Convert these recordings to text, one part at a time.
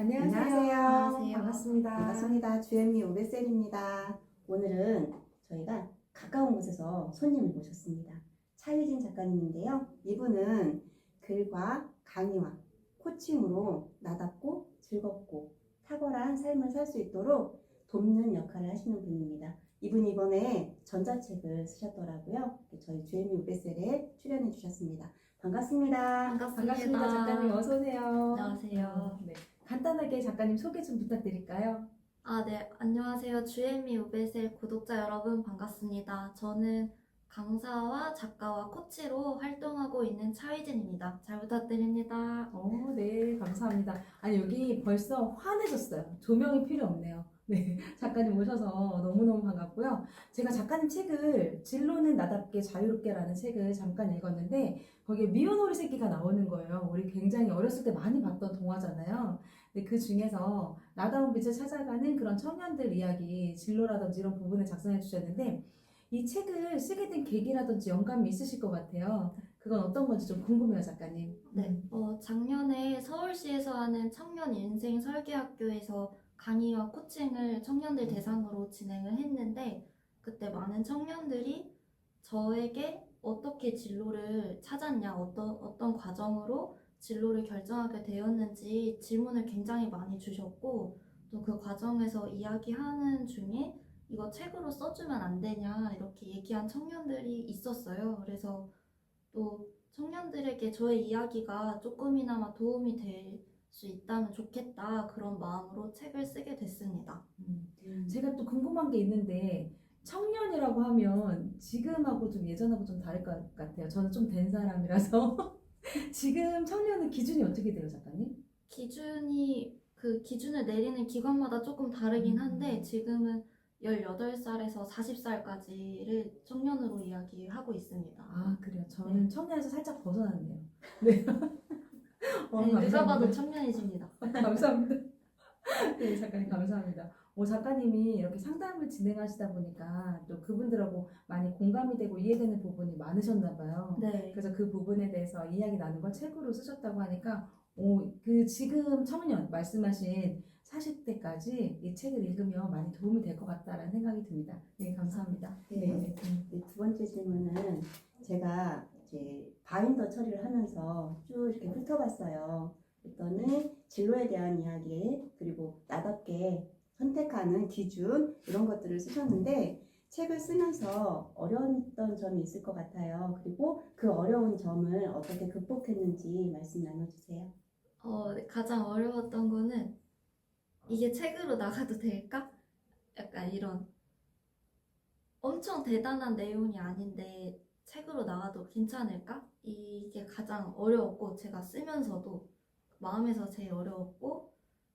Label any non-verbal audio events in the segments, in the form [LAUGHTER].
안녕하세요. 안녕하세요. 반갑습니다. 반갑습니다. 주현미 오베셀입니다. 오늘은 저희가 가까운 곳에서 손님을 모셨습니다. 차유진 작가님인데요. 이분은 글과 강의와 코칭으로 나답고 즐겁고 탁월한 삶을 살 수 있도록 돕는 역할을 하시는 분입니다. 이분이 이번에 전자책을 쓰셨더라고요. 저희 주현미 오베셀에 출연해 주셨습니다. 반갑습니다. 반갑습니다. 반갑습니다. 작가님 어서 오세요. 안녕하세요. 네. 간단하게 작가님 소개 좀 부탁드릴까요? 아, 네. 안녕하세요. 주혜미 우베셀 구독자 여러분 반갑습니다. 저는 강사와 작가와 코치로 활동하고 있는 차휘진입니다. 잘 부탁드립니다. 어, 네, 감사합니다. 아니 여기 벌써 환해졌어요. 조명이 필요 없네요. 네, [LAUGHS] 작가님 오셔서 너무너무 반갑고요. 제가 작가님 책을 진로는 나답게 자유롭게라는 책을 잠깐 읽었는데 거기에 미오노리 새끼가 나오는 거예요. 우리 굉장히 어렸을 때 많이 봤던 동화잖아요. 근데 그 중에서 나다운 빛을 찾아가는 그런 청년들 이야기, 진로라든지 이런 부분을 작성해 주셨는데 이 책을 쓰게 된 계기라든지 영감이 있으실 것 같아요. 그건 어떤 건지 좀 궁금해요, 작가님. 네. 어, 작년에 서울시에서 하는 청년 인생 설계학교에서 강의와 코칭을 청년들 대상으로 진행을 했는데 그때 많은 청년들이 저에게 어떻게 진로를 찾았냐, 어떤, 어떤 과정으로 진로를 결정하게 되었는지 질문을 굉장히 많이 주셨고 또 그 과정에서 이야기하는 중에 이거 책으로 써주면 안 되냐 이렇게 얘기한 청년들이 있었어요. 그래서 또 청년들에게 저의 이야기가 조금이나마 도움이 될 수 있다면 좋겠다 그런 마음으로 책을 쓰게 됐습니다. 음. 제가 또 궁금한 게 있는데 청년이라고 하면 지금하고 좀 예전하고 좀 다를 것 같아요. 저는 좀 된 사람이라서 [LAUGHS] [LAUGHS] 지금 청년은 기준이 어떻게 돼요, 작가님? 기준이 그 기준을 내리는 기관마다 조금 다르긴 한데 지금은 18살에서 40살까지를 청년으로 이야기하고 있습니다. 아 그래요. 저는 청년에서 살짝 벗어났네요. [LAUGHS] 네. 어, 네, 누가 봐도 감사합니다. 청년이십니다. [LAUGHS] 감사합니다. 네, 작가님 감사합니다. 오, 작가님이 이렇게 상담을 진행하시다 보니까 또 그분들하고 많이 공감이 되고 이해되는 부분이 많으셨나 봐요. 네. 그래서 그 부분에 대해서 이야기 나눈 걸 책으로 쓰셨다고 하니까 오, 그 지금 청년 말씀하신 40대까지 이 책을 읽으면 많이 도움이 될 것 같다라는 생각이 듭니다. 네, 감사합니다. 네. 네. 네, 두 번째 질문은 제가 이제 바인더 처리를 하면서 쭉 이렇게 훑어봤어요. 그랬더니 진로에 대한 이야기 그리고 나답게 선택하는 기준 이런 것들을 쓰셨는데 책을 쓰면서 어려웠던 점이 있을 것 같아요. 그리고 그 어려운 점을 어떻게 극복했는지 말씀 나눠주세요. 어, 가장 어려웠던 거는 이게 책으로 나가도 될까? 약간 이런 엄청 대단한 내용이 아닌데 책으로 나가도 괜찮을까? 이게 가장 어려웠고 제가 쓰면서도 마음에서 제일 어려웠고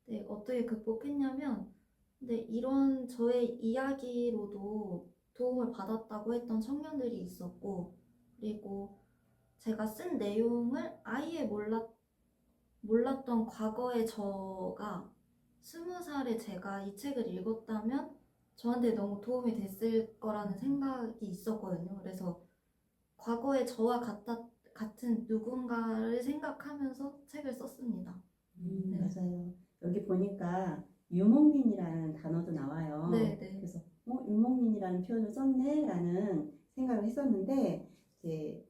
네, 어떻게 극복했냐면 근데 이런 저의 이야기로도 도움을 받았다고 했던 청년들이 있었고 그리고 제가 쓴 내용을 아예 몰랐 몰랐던 과거의 저가 스무 살에 제가 이 책을 읽었다면 저한테 너무 도움이 됐을 거라는 생각이 있었거든요. 그래서 과거의 저와 같았, 같은 누군가를 생각하면서 책을 썼습니다. 네. 맞아요. 여기 보니까 유목민이라는 단어도 나와요. 네, 네. 그래서 어, 유목민이라는 표현을 썼네라는 생각을 했었는데 이제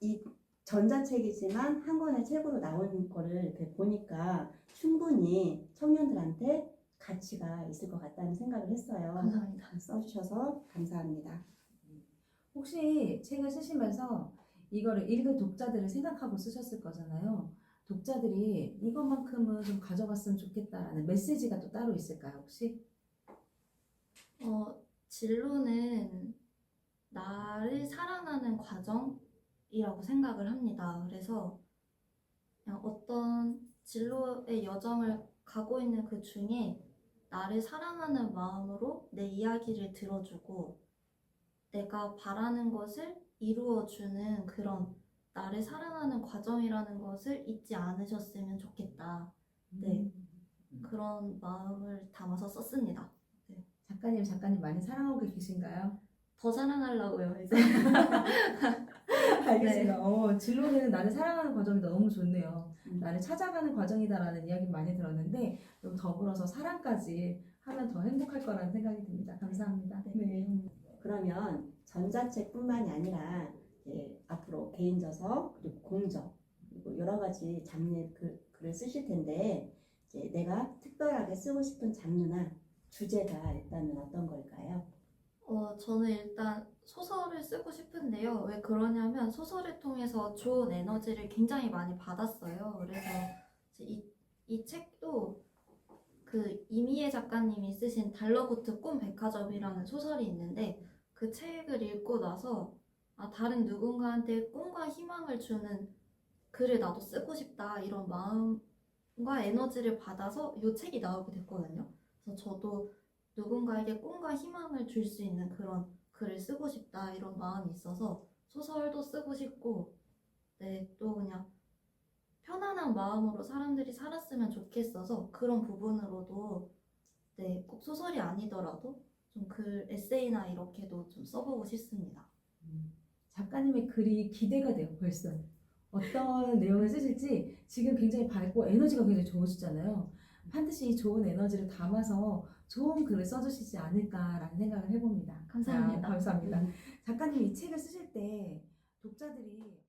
이 전자책이지만 한 권의 책으로 나온 거를 이렇게 보니까 충분히 청년들한테 가치가 있을 것 같다는 생각을 했어요. 감사합니다. 써주셔서 감사합니다. 혹시 책을 쓰시면서 이거를 읽을 독자들을 생각하고 쓰셨을 거잖아요. 독자들이 이것만큼은 좀 가져갔으면 좋겠다라는 메시지가 또 따로 있을까요, 혹시? 어, 진로는 나를 사랑하는 과정이라고 생각을 합니다. 그래서 그냥 어떤 진로의 여정을 가고 있는 그 중에 나를 사랑하는 마음으로 내 이야기를 들어주고 내가 바라는 것을 이루어주는 그런 나를 사랑하는 과정이라는 것을 잊지 않으셨으면 좋겠다. 네. 그런 마음을 담아서 썼습니다. 작가님, 작가님 많이 사랑하고 계신가요? 더 사랑하려고요, 이제. [LAUGHS] 알겠습니다. 어, 진로는 나를 사랑하는 과정이 너무 좋네요. 음. 나를 찾아가는 과정이다라는 이야기 많이 들었는데 더불어서 사랑까지 하면 더 행복할 거라는 생각이 듭니다. 감사합니다. 네. 그러면 전자책뿐만이 아니라 이제 앞으로 개인 저서 그리고 공저 그리고 여러 가지 장르의 글, 글을 쓰실 텐데 이제 내가 특별하게 쓰고 싶은 장르나 주제가 일단은 어떤 걸까요? 어, 저는 일단 소설을 쓰고 싶은데요. 왜 그러냐면 소설을 통해서 좋은 에너지를 굉장히 많이 받았어요. 그래서 이, 이 책도 그 이미애 작가님이 쓰신 달러보트 꿈 백화점이라는 소설이 있는데 그 책을 읽고 나서 아, 다른 누군가한테 꿈과 희망을 주는 글을 나도 쓰고 싶다 이런 마음과 에너지를 받아서 이 책이 나오게 됐거든요. 그래서 저도 누군가에게 꿈과 희망을 줄 수 있는 그런 글을 쓰고 싶다 이런 마음이 있어서 소설도 쓰고 싶고 네 또 그냥 편안한 마음으로 사람들이 살았으면 좋겠어서 그런 부분으로도 네 꼭 소설이 아니더라도 좀 글 에세이나 이렇게도 좀 써보고 싶습니다. 작가님의 글이 기대가 돼요, 벌써. 어떤 내용을 쓰실지 지금 굉장히 밝고 에너지가 굉장히 좋으시잖아요. 반드시 이 좋은 에너지를 담아서 좋은 글을 써주시지 않을까라는 생각을 해봅니다. 감사합니다. 아, 감사합니다. 작가님 이 책을 쓰실 때 독자들이